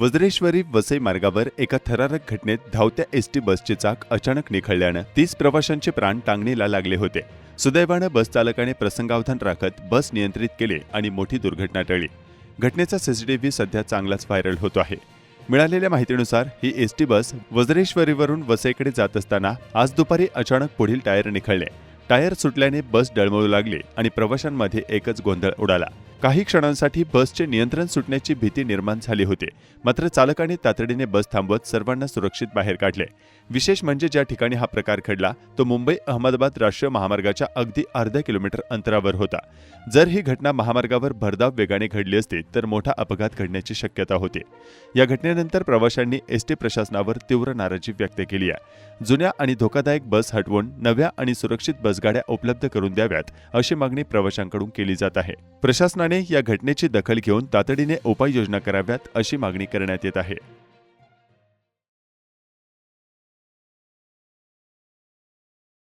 वज्रेश्वरी वसई मार्गावर एका थरारक घटनेत धावत्या एस टी बसची चाक अचानक निखळल्यानं तीस प्रवाशांचे प्राण टांगणीला लागले होते. सुदैवानं बस चालकाने प्रसंगावधान राखत बस नियंत्रित केले आणि मोठी दुर्घटना टळली. घटनेचा सीसीटीव्ही सध्या चांगलाच व्हायरल होतो आहे. मिळालेल्या माहितीनुसार ही एस टी बस वज्रेश्वरीवरून वसईकडे जात असताना आज दुपारी अचानक पुढील टायर निखळले. टायर सुटल्याने बस डळमळू लागली आणि प्रवाशांमध्ये एकच गोंधळ उडाला. काही क्षणांसाठी बसचे नियंत्रण सुटण्याची भीती निर्माण झाली होती. मात्र चालकाने तातडीने बस थांबवत सर्वांना सुरक्षित बाहेर काढले. विशेष म्हणजे ज्या ठिकाणी हा प्रकार घडला तो मुंबई अहमदाबाद राष्ट्रीय महामार्गाच्या अगदी अर्ध्या किलोमीटर अंतरावर होता. जर ही घटना महामार्गावर भरधाव वेगाने घडली असती तर मोठा अपघात घडण्याची शक्यता होती. या घटनेनंतर प्रवाशांनी एस टी प्रशासनावर तीव्र नाराजी व्यक्त केली आहे. जुन्या आणि धोकादायक बस हटवून नव्या आणि सुरक्षित बसगाड्या उपलब्ध करून द्याव्यात अशी मागणी प्रवाशांकडून केली जात आहे. प्रशासनाने या घटनेची दखल घेऊन तातडीने उपाययोजना कराव्यात अशी मागणी करण्यात येत आहे.